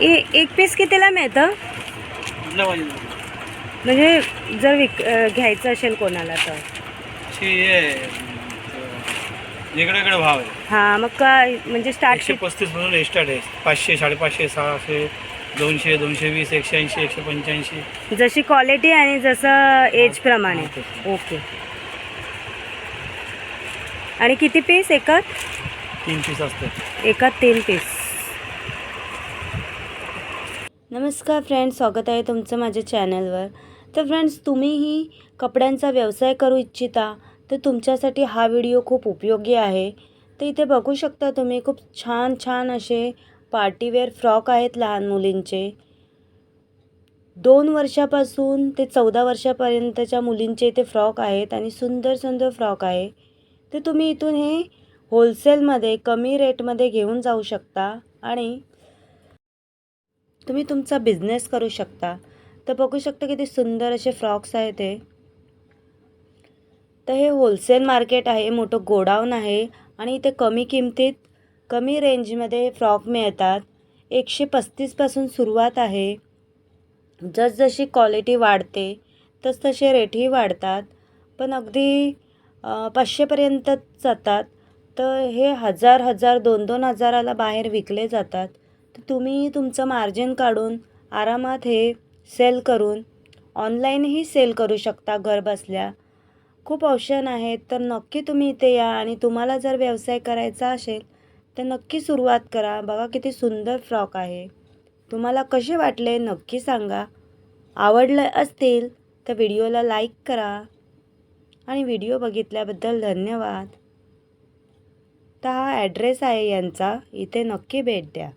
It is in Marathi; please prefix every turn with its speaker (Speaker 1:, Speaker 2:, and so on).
Speaker 1: ए- एक पीस कितीला मिळतं? म्हणजे जर विक घ्यायचं असेल कोणाला तर.
Speaker 2: हे वेगळे भाव आहे
Speaker 1: हां मग काय म्हणजे
Speaker 2: एकशे
Speaker 1: स्टार्ट
Speaker 2: पस्तीस म्हणून स्टार्ट आहे. पाचशे साडेपाचशे सहाशे दोनशे दोनशे वीस एकशे ऐंशी एकशे पंच्याऐंशी.
Speaker 1: जशी क्वालिटी आणि जसं एज प्रमाणे. ओके आणि किती पीस एकात
Speaker 2: तीन पीस असतात.
Speaker 1: एकात तीन पीस नमस्कार फ्रेंड्स स्वागत आहे तुमचं माझ्या चॅनलवर तर फ्रेंड्स तुम्हीही कपड्यांचा व्यवसाय करू इच्छिता? तर तुमच्यासाठी हा व्हिडिओ खूप उपयोगी आहे. तर इथे बघू शकता तुम्ही खूप छान छान असे पार्टीवेअर फ्रॉक आहेत लहान मुलींचे. दोन वर्षापासून ते चौदा वर्षापर्यंतच्या मुलींचे इथे फ्रॉक आहेत आणि सुंदर सुंदर फ्रॉक आहे. तर तुम्ही इथून हे होलसेलमध्ये कमी रेटमध्ये घेऊन जाऊ शकता आणि तुम्ही तुमचा बिझनेस करू शकता. तर बघू शकता किती सुंदर असे फ्रॉक्स आहेत ते तर हे होलसेल मार्केट आहे मोठं गोडाऊन आहे आणि इथे कमी किमतीत कमी रेंजमध्ये फ्रॉक मिळतात. एकशे पस्तीसपासून सुरुवात आहे. जसजशी क्वालिटी वाढते तसतसे रेटही वाढतात. पण अगदी पाचशेपर्यंतच पाचशेपर्यंत जातात. तर हे हजार हजार दोन दोन हजाराला बाहेर विकले जातात. तर तुम्ही तुमचं मार्जिन काढून आरामात हे सेल करून ऑनलाईनही सेल करू शकता घर बसल्या. खूप ऑप्शन आहेत तर नक्की तुम्ही इथे या आणि तुम्हाला जर व्यवसाय करायचा असेल तर नक्की सुरुवात करा. बघा किती सुंदर फ्रॉक आहे. तुम्हाला कसे वाटले नक्की सांगा. आवडले असतील तर व्हिडिओला लाईक करा. आणि व्हिडिओ बघितल्याबद्दल धन्यवाद. तर हा ॲड्रेस आहे यांचा. इथे नक्की भेट द्या.